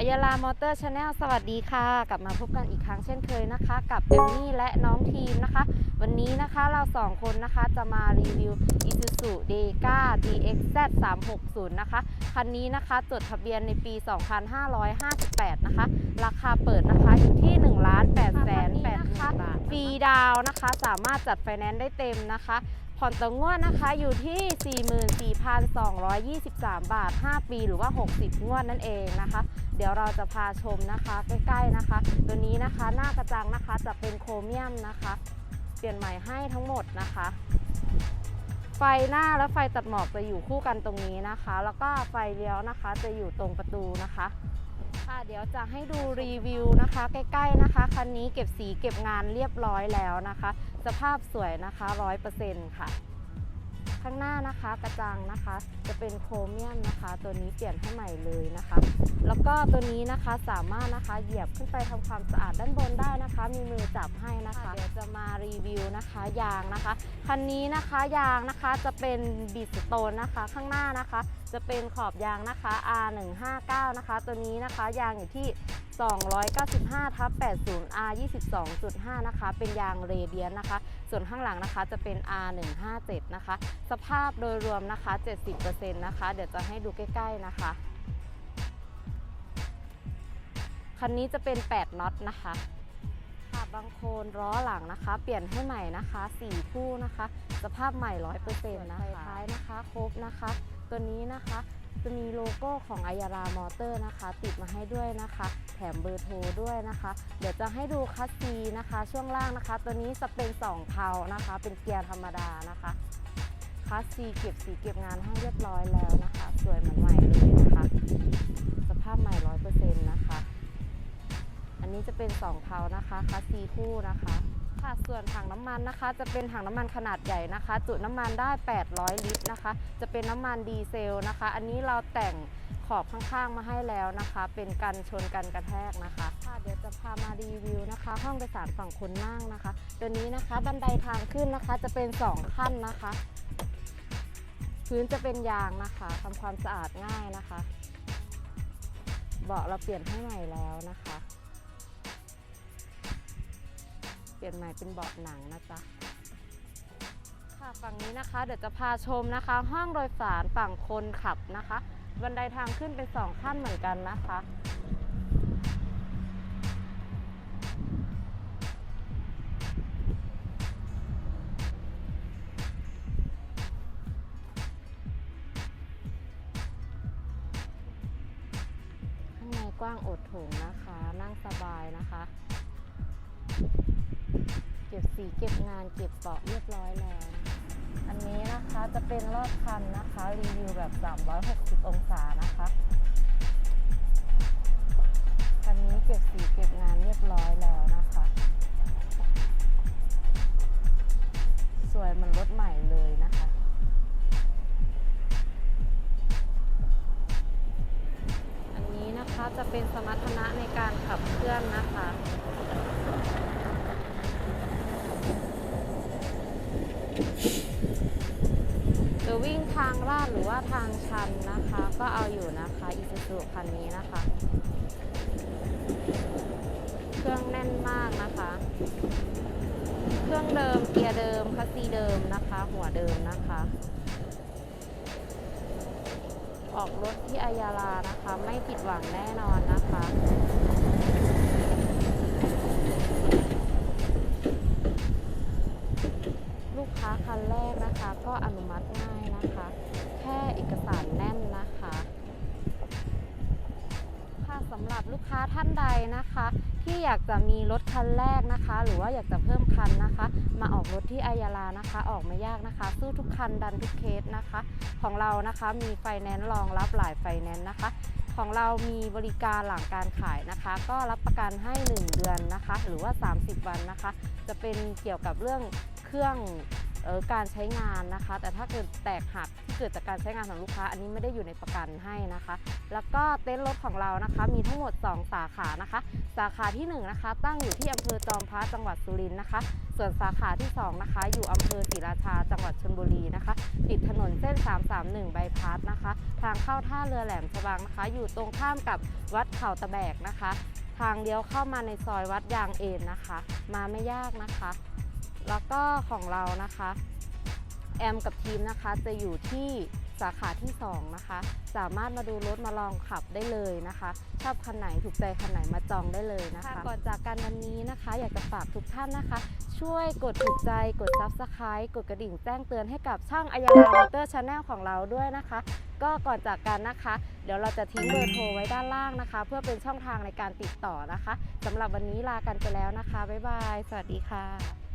อัยารามอเตอร์ชาแนลสวัสดีค่ะ กลับมาพบกันอีกครั้งเช่นเคยนะคะ กับเอมมี่และน้องทีมนะคะ วันนี้นะคะเราสองคนนะคะจะมารีวิว Isuzu Dega DXZ 360นะคะ คันนี้นะคะจดทะเบียนในปี 2558 นะคะ ราคาเปิดนะคะอยู่ที่1 8 8 8 0 0 0บาทฟรีดาวนะคะ สามารถจัดไฟแนนซ์ได้เต็มนะคะ ผ่อนต่องวดนะคะอยู่ที่ 44,223 บาท 5 ปีหรือว่า 60 งวดนั่นเองนะคะ เดี๋ยวเราจะพาชมนะคะใกล้ๆนะคะ ตัวนี้นะคะหน้ากระจังนะคะจะเป็นโครเมียมนะคะ เปลี่ยนใหม่ให้ทั้งหมดนะคะ ไฟหน้าและไฟตัดหมอกจะอยู่คู่กันตรงนี้นะคะ แล้วก็ไฟเลี้ยวนะคะจะอยู่ตรงประตูนะคะ ค่ะเดี๋ยวจะให้ดูรีวิวนะคะ ใกล้ๆนะคะคันนี้เก็บสีเก็บงานเรียบร้อยแล้วนะคะ สภาพสวยนะคะ 100%ค่ะ ข้างหน้านะคะกระจังนะคะ จะเป็นโครเมียมนะคะ ตัวนี้เปลี่ยนให้ใหม่เลยนะคะ แล้วก็ตัวนี้นะคะสามารถนะคะเหยียบขึ้นไปทำความสะอาดด้านบนได้นะคะ มีมือจับให้นะคะ เดี๋ยวจะมารีวิวนะคะยางนะคะคันนี้นะคะยางนะคะจะเป็นบิสโตนนะคะ ข้างหน้านะคะ จะเป็นขอบยางนะคะ R159 นะคะ ตัวนี้นะคะยางอยู่ที่ 295ทับ80 R 22.5 นะคะ เป็นยางเรเดียนนะคะ ส่วนข้างหลังนะคะจะเป็น R157 นะคะ สภาพโดยรวมนะคะ 70%นะคะ เดี๋ยวจะให้ดูใกล้ ๆ นะคะ คันนี้จะเป็น 8 น็อตนะคะค่ะบางโคนล้อหลังนะคะ เปลี่ยนให้ใหม่นะคะ 4 คู่นะคะ สภาพใหม่ 100%นะคะท้ายนะคะ ครบนะคะ ตัวนี้นะคะ จะมีโลโก้ของอายารามอเตอร์นะคะ ติดมาให้ด้วยนะคะ แถมเบอร์โทรด้วยนะคะ เดี๋ยวจะให้ดูคัสซีนะคะ ช่วงล่างนะคะ ตัวนี้จะเป็น2เพานะคะ เป็นเกียร์ธรรมดานะคะคัสซีเก็บสีเก็บงานให้เรียบร้อยแล้วนะคะ สวยเหมือนใหม่เลยนะคะ สภาพใหม่100%นะคะ อันนี้จะเป็น2เพานะคะคัสซีคู่นะคะ ค่ะส่วนถังน้ำมันนะคะ จะเป็นถังน้ำมันขนาดใหญ่นะคะ จุน้ำมันได้ 800 ลิตรนะคะ จะเป็นน้ำมันดีเซลนะคะ อันนี้เราแต่งขอบข้างๆมาให้แล้วนะคะ เป็นกันชนกันกระแทกนะคะค่ะเดี๋ยวจะพามารีวิวนะคะ ห้องโดยสารฝั่งคนนั่งนะคะ ตัวนี้นะคะบันไดทางขึ้นนะคะจะเป็น 2 ขั้นนะคะ พื้นจะเป็นยางนะคะทำความสะอาดง่ายนะคะ เบาะเราเปลี่ยนให้ใหม่แล้วนะคะ เปลี่ยนใหม่เป็นเบาะหนังนะจ๊ะค่ะฝั่งนี้นะคะ เดี๋ยวจะพาชมนะคะ ห้องโดยสารฝั่งคนขับนะคะ บันไดทางขึ้นเป็นสองขั้นเหมือนกันนะคะข้างในกว้างอดโถงนะคะ นั่งสบายนะคะ เก็บสีเก็บงานเก็บเบาะเรียบร้อยแล้ว อันนี้นะคะจะเป็นรอบคันนะคะ รีวิวแบบ 360 องศานะคะคันนี้เก็บสีเก็บงานเรียบร้อยแล้วนะคะ สวยมันรถใหม่เลยนะคะอันนี้นะคะจะเป็นสมรรถนะในการขับเคลื่อนนะคะ จะวิ่งทางลาดหรือว่าทางชันนะคะ ก็เอาอยู่นะคะอีซูซูคันนี้นะคะ เครื่องแน่นมากนะคะ เครื่องเดิมเกียร์เดิมคัสซีเดิมนะคะ หัวเดิมนะคะ ออกรถที่อายาลานะคะ ไม่ผิดหวังแน่นอนนะคะ ค้าท่านใดนะคะ ที่อยากจะมีรถคันแรกนะคะ หรือว่าอยากจะเพิ่มคันนะคะ มาออกรถที่อายาลานะคะ ออกไม่ยากนะคะ สู้ทุกคันดันทุกเคสนะคะ ของเรานะคะมีไฟแนนซ์รองรับหลายไฟแนนซ์นะคะ ของเรามีบริการหลังการขายนะคะ ก็รับประกันให้ 1 เดือนนะคะ หรือว่า 30 วันนะคะ จะเป็นเกี่ยวกับเรื่องเครื่องออการใช้งานนะคะ แต่ถ้าเกิดแตกหัก เกิดจากการใช้งานของลูกค้า อันนี้ไม่ได้อยู่ในประกันให้นะคะ แล้วก็เต็นท์รถของเรานะคะ มีทั้งหมด 2 สาขานะคะ สาขาที่1นะคะ ตั้งอยู่ที่อำเภอจอมพระจังหวัดสุรินทร์นะคะ ส่วนสาขาที่2นะคะ อยู่อำเภอศรีราชาจังหวัดชลบุรีนะคะติดถนนเส้น 331 ใบพัดนะคะ ทางเข้าท่าเรือแหลมฉบังนะคะ อยู่ตรงข้ามกับวัดเขาตะแบกนะคะ ทางเลี้ยวเข้ามาในซอยวัดยางเอ็นนะคะ มาไม่ยากนะคะ แล้วก็ของเรานะคะ แอมกับทีมนะคะจะอยู่ที่สาขาที่ 2 นะคะ สามารถมาดูรถมาลองขับได้เลยนะคะชอบคันไหนถูกใจคันไหนมาจองได้เลยนะคะก่อนจากกันวันนี้นะคะ อยากจะฝากทุกท่านนะคะ ช่วยกดถูกใจกด Subscribe กดกระดิ่งแจ้งเตือนให้กับช่างอายารามอเตอร์ชาแนลของเราด้วยนะคะ ก็ก่อนจากกันนะคะ เดี๋ยวเราจะทิ้งเบอร์โทรไว้ด้านล่างนะคะ เพื่อเป็นช่องทางในการติดต่อนะคะสำหรับวันนี้ลากันไปแล้วนะคะบ๊ายบาย สวัสดีค่ะ